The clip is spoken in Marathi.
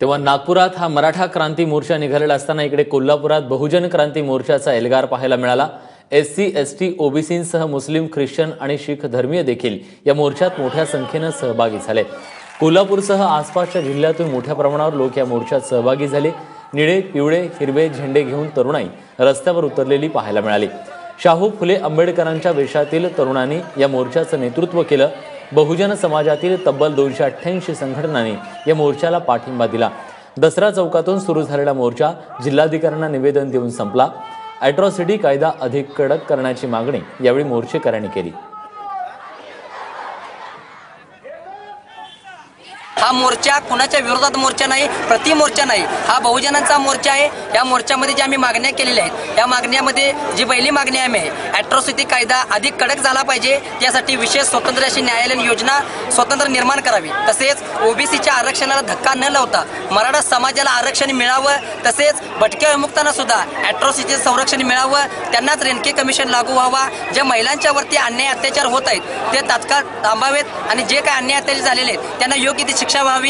तेव्हा नागपुरात हा मराठा क्रांती मोर्चा निघालेला असताना इकडे कोल्हापुरात बहुजन क्रांती मोर्चाचा एल्गार पाहायला मिळाला. एस सी एस टी ओबीसींसह मुस्लिम ख्रिश्चन आणि शीख धर्मीय देखील या मोर्चात मोठ्या संख्येनं सहभागी झाले. कोल्हापूरसह आसपासच्या जिल्ह्यातून मोठ्या प्रमाणावर लोक या मोर्चात सहभागी झाले. निळे पिवळे हिरवे झेंडे घेऊन तरुणाई रस्त्यावर उतरलेली पाहायला मिळाली. शाहू फुले आंबेडकरांच्या वेशातील तरुणांनी या मोर्चाचं नेतृत्व केलं. बहुजन समाजातील तब्बल दोनशे अठ्ठ्याऐंशी संघटनांनी या मोर्चाला पाठिंबा दिला. दसरा चौकातून सुरू झालेला मोर्चा जिल्हाधिकाऱ्यांना निवेदन देऊन संपला. अॅट्रॉसिटी कायदा अधिक कडक करण्याची मागणी यावेळी मोर्चेकऱ्यांनी केली. हा मोर्चा कुणाच्या विरोधात मोर्चा नाही प्रति मोर्चा नाही. हा बहुजनांचा मोर्चा आहे. या मोर्चामध्ये ज्या आम्ही मागण्या केलेल्या आहेत या मागण्यामध्ये जी पहिली मागणी आम्ही आहे ॲट्रॉसिटी कायदा अधिक कडक झाला पाहिजे. यासाठी विशेष स्वतंत्र अशी न्यायालयीन योजना स्वतंत्र निर्माण करावी. तसेच ओबीसीच्या आरक्षणाला धक्का न लावता मराठा समाजाला आरक्षण मिळावं. तसेच भटक्या विमुक्तांना सुद्धा ॲट्रॉसिटीचं संरक्षण मिळावं. त्यांनाच रेणके कमिशन लागू व्हावा. ज्या महिलांच्यावरती अन्याय अत्याचार होत आहेत ते तात्काळ थांबावेत. आणि जे काय अन्याय अत्याचार झालेले आहेत त्यांना योग्य ती አካባቢ